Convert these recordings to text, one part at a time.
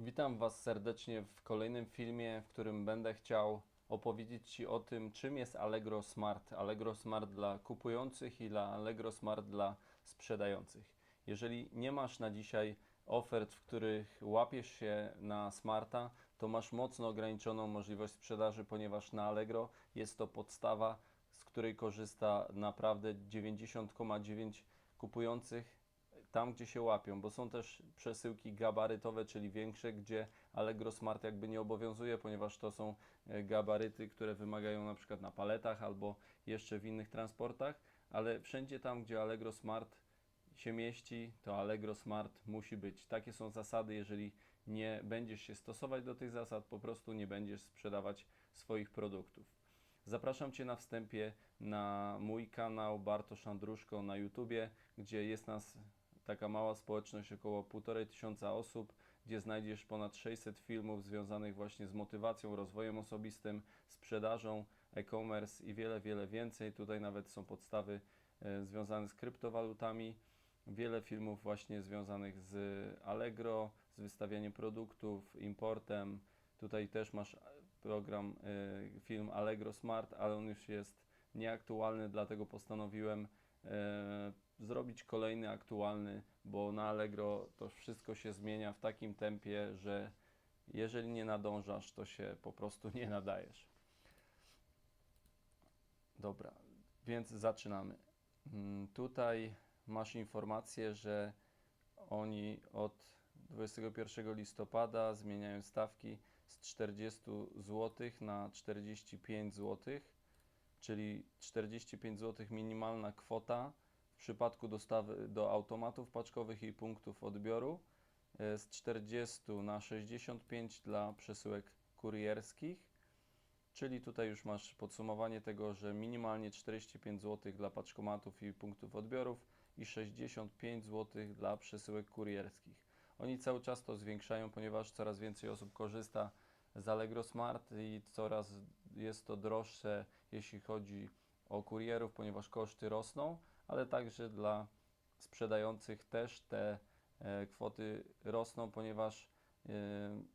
Witam Was serdecznie w kolejnym filmie, w którym będę chciał opowiedzieć Ci o tym, czym jest Allegro Smart. Allegro Smart dla kupujących i dla Allegro Smart dla sprzedających. Jeżeli nie masz na dzisiaj ofert, w których łapiesz się na Smarta, to masz mocno ograniczoną możliwość sprzedaży, ponieważ na Allegro jest to podstawa, z której korzysta naprawdę 90,9 kupujących tam, gdzie się łapią, bo są też przesyłki gabarytowe, czyli większe, gdzie Allegro Smart jakby nie obowiązuje, ponieważ to są e, gabaryty, które wymagają na przykład na paletach albo jeszcze w innych transportach, ale wszędzie tam, gdzie Allegro Smart się mieści, to Allegro Smart musi być. Takie są zasady, jeżeli nie będziesz się stosować do tych zasad, po prostu nie będziesz sprzedawać swoich produktów. Zapraszam Cię na wstępie na mój kanał Bartosz Andruszko na YouTubie, gdzie jest nas taka mała społeczność, około 1,5 tysiąca osób, gdzie znajdziesz ponad 600 filmów związanych właśnie z motywacją, rozwojem osobistym, sprzedażą, e-commerce i wiele, wiele więcej. Tutaj nawet są podstawy e, związane z kryptowalutami. Wiele filmów właśnie związanych z Allegro, z wystawianiem produktów, importem. Tutaj też masz e, program, e, film Allegro Smart, ale on już jest nieaktualny, dlatego postanowiłem zrobić kolejny aktualny, bo na Allegro to wszystko się zmienia w takim tempie, że jeżeli nie nadążasz, to się po prostu nie nadajesz. Dobra, więc zaczynamy. Mm, Tutaj masz informację, że oni od 21 listopada zmieniają stawki z 40 zł na 45 zł, czyli 45 zł minimalna kwota w przypadku dostawy do automatów paczkowych i punktów odbioru, e, z 40 na 65 dla przesyłek kurierskich. Czyli tutaj już masz podsumowanie tego, że minimalnie 45 zł dla paczkomatów i punktów odbiorów i 65 zł dla przesyłek kurierskich. Oni cały czas to zwiększają, ponieważ coraz więcej osób korzysta z Allegro Smart i coraz jest to droższe, jeśli chodzi o kurierów, ponieważ koszty rosną, ale także dla sprzedających też te e, kwoty rosną, ponieważ e,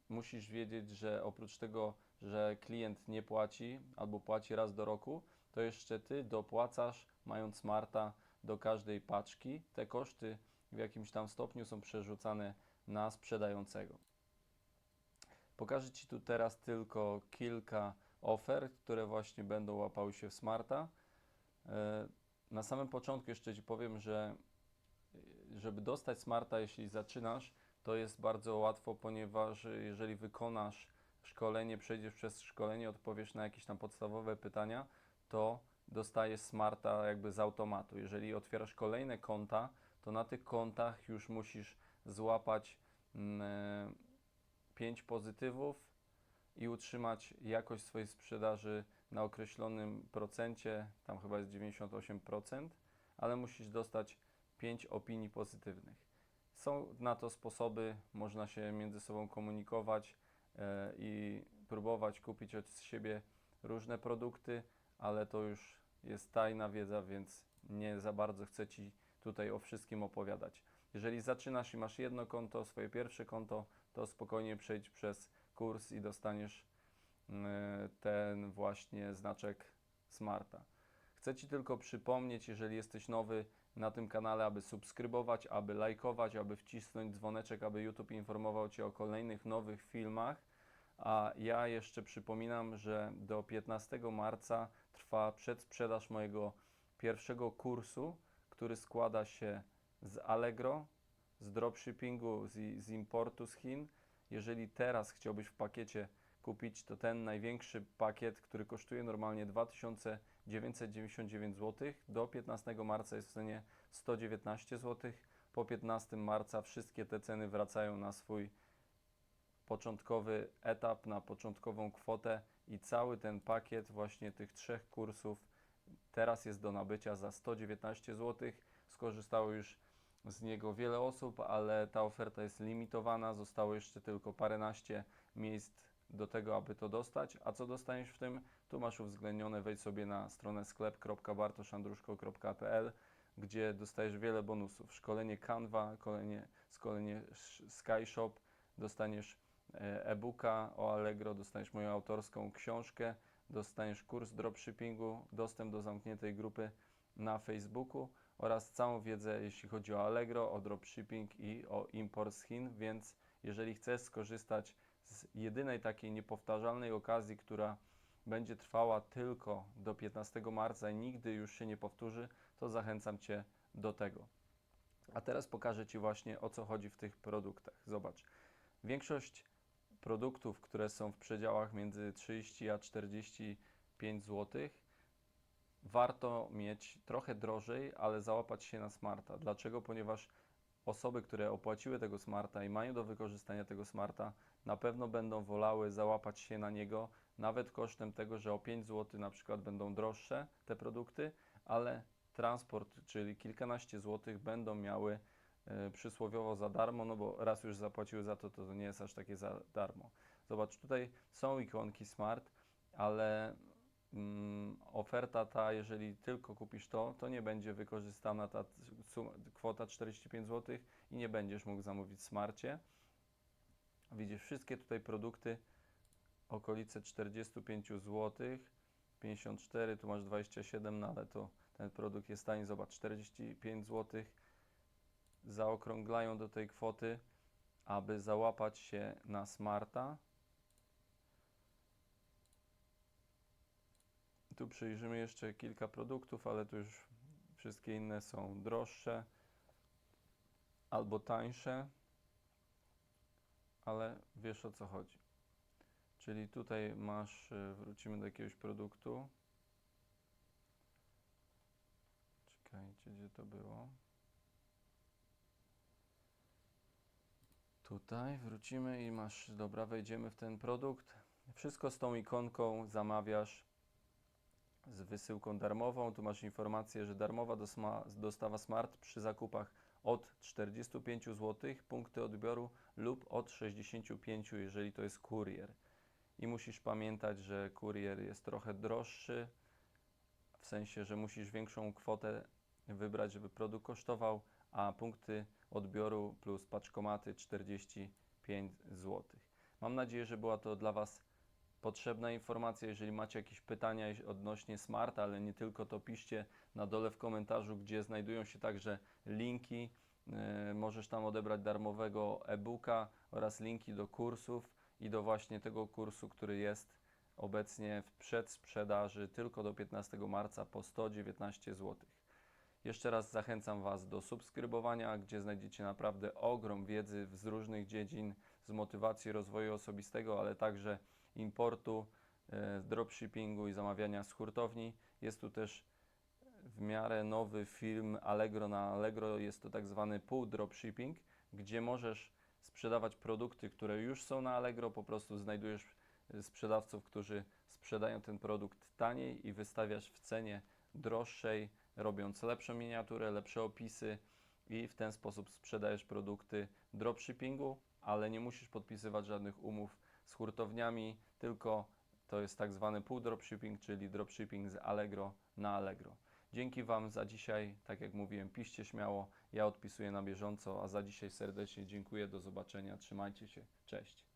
musisz wiedzieć, że oprócz tego, że klient nie płaci albo płaci raz do roku, to jeszcze ty dopłacasz, mając smarta, do każdej paczki. Te koszty w jakimś tam stopniu są przerzucane na sprzedającego. Pokażę Ci tu teraz tylko kilka ofert, które właśnie będą łapały się w smarta. E, Na samym początku jeszcze Ci powiem, że e, żeby dostać smarta, jeśli zaczynasz, to jest bardzo łatwo, ponieważ jeżeli wykonasz szkolenie, przejdziesz przez szkolenie, odpowiesz na jakieś tam podstawowe pytania, to dostajesz smarta jakby z automatu. Jeżeli otwierasz kolejne konta, to na tych kontach już musisz złapać mm, 5 pozytywów i utrzymać jakość swojej sprzedaży na określonym procencie, tam chyba jest 98%, ale musisz dostać 5 opinii pozytywnych. Są na to sposoby, można się między sobą komunikować e, i próbować kupić od siebie różne produkty, ale to już jest tajna wiedza, więc nie za bardzo chcę Ci tutaj o wszystkim opowiadać. Jeżeli zaczynasz i masz jedno konto, swoje pierwsze konto, to spokojnie przejdź przez kurs i dostaniesz mm, ten właśnie znaczek Smarta. Chcę Ci tylko przypomnieć, jeżeli jesteś nowy na tym kanale, aby subskrybować, aby lajkować, aby wcisnąć dzwoneczek, aby YouTube informował Cię o kolejnych nowych filmach. A ja jeszcze przypominam, że do 15 marca trwa przedsprzedaż mojego pierwszego kursu, który składa się z Allegro, z dropshippingu, z, z importu z Chin. Jeżeli teraz chciałbyś w pakiecie kupić, to ten największy pakiet, który kosztuje normalnie 2999 zł, do 15 marca jest w cenie 119 zł. Po 15 marca wszystkie te ceny wracają na swój początkowy etap, na początkową kwotę i cały ten pakiet właśnie tych trzech kursów teraz jest do nabycia za 119 zł. Skorzystało już z niego wiele osób, ale ta oferta jest limitowana. Zostało jeszcze tylko paręnaście miejsc do tego, aby to dostać. A co dostaniesz w tym? Tu masz uwzględnione, wejdź sobie na stronę sklep.bartoszandruszko.pl gdzie dostajesz wiele bonusów. Szkolenie Canva, szkolenie, szkolenie SkyShop, dostaniesz e, e-booka o Allegro, dostaniesz moją autorską książkę, dostaniesz kurs dropshippingu, dostęp do zamkniętej grupy na Facebooku oraz całą wiedzę, jeśli chodzi o Allegro, o dropshipping i o import z Chin, więc jeżeli chcesz skorzystać z jedynej takiej niepowtarzalnej okazji, która będzie trwała tylko do 15 marca i nigdy już się nie powtórzy, to zachęcam Cię do tego. A teraz pokażę Ci właśnie o co chodzi w tych produktach. Zobacz, większość produktów, które są w przedziałach między 30 a 45 zł, warto mieć trochę drożej, ale załapać się na smarta. Dlaczego? Ponieważ osoby, które opłaciły tego smarta i mają do wykorzystania tego smarta, na pewno będą wolały załapać się na niego, nawet kosztem tego, że o 5 zł na przykład będą droższe te produkty, ale transport, czyli kilkanaście złotych będą miały e, przysłowiowo za darmo, no bo raz już zapłaciły za to, to to nie jest aż takie za darmo. Zobacz, tutaj są ikonki Smart, ale oferta ta, jeżeli tylko kupisz to, to nie będzie wykorzystana ta kwota 45 zł i nie będziesz mógł zamówić w Smarcie. Widzisz, wszystkie tutaj produkty okolice 45 zł, 54, tu masz 27, no ale to ten produkt jest tani, zobacz, 45 zł zaokrąglają do tej kwoty, aby załapać się na smarta. Tu przyjrzymy jeszcze kilka produktów, ale tu już wszystkie inne są droższe albo tańsze, ale wiesz o co chodzi. Czyli tutaj masz, y, wrócimy do jakiegoś produktu. Czekajcie, gdzie to było? Tutaj wrócimy i masz, dobra, wejdziemy w ten produkt. Wszystko z tą ikonką zamawiasz z wysyłką darmową. Tu masz informację, że darmowa dostawa smart przy zakupach od 45 zł, punkty odbioru lub od 65, jeżeli to jest kurier. I musisz pamiętać, że kurier jest trochę droższy, w sensie, że musisz większą kwotę wybrać, żeby produkt kosztował, a punkty odbioru plus paczkomaty 45 zł. Mam nadzieję, że była to dla Was potrzebna informacja. Jeżeli macie jakieś pytania odnośnie Smart, ale nie tylko, to piszcie na dole w komentarzu, gdzie znajdują się także linki. Yy, możesz tam odebrać darmowego e-booka oraz linki do kursów i do właśnie tego kursu, który jest obecnie w przedsprzedaży tylko do 15 marca po 119 zł. Jeszcze raz zachęcam Was do subskrybowania, gdzie znajdziecie naprawdę ogrom wiedzy z różnych dziedzin, z motywacji rozwoju osobistego, ale także importu, e, dropshippingu i zamawiania z hurtowni. Jest tu też w miarę nowy film Allegro na Allegro. Jest to tak zwany pół dropshipping, gdzie możesz sprzedawać produkty, które już są na Allegro, po prostu znajdujesz e, sprzedawców, którzy sprzedają ten produkt taniej i wystawiasz w cenie droższej, robiąc lepszą miniaturę, lepsze opisy i w ten sposób sprzedajesz produkty dropshippingu, ale nie musisz podpisywać żadnych umów z hurtowniami, tylko to jest tak zwany pół dropshipping, czyli dropshipping z Allegro na Allegro. Dzięki Wam za dzisiaj. Tak jak mówiłem, piszcie śmiało. Ja odpisuję na bieżąco, a za dzisiaj serdecznie dziękuję. Do zobaczenia. Trzymajcie się. Cześć.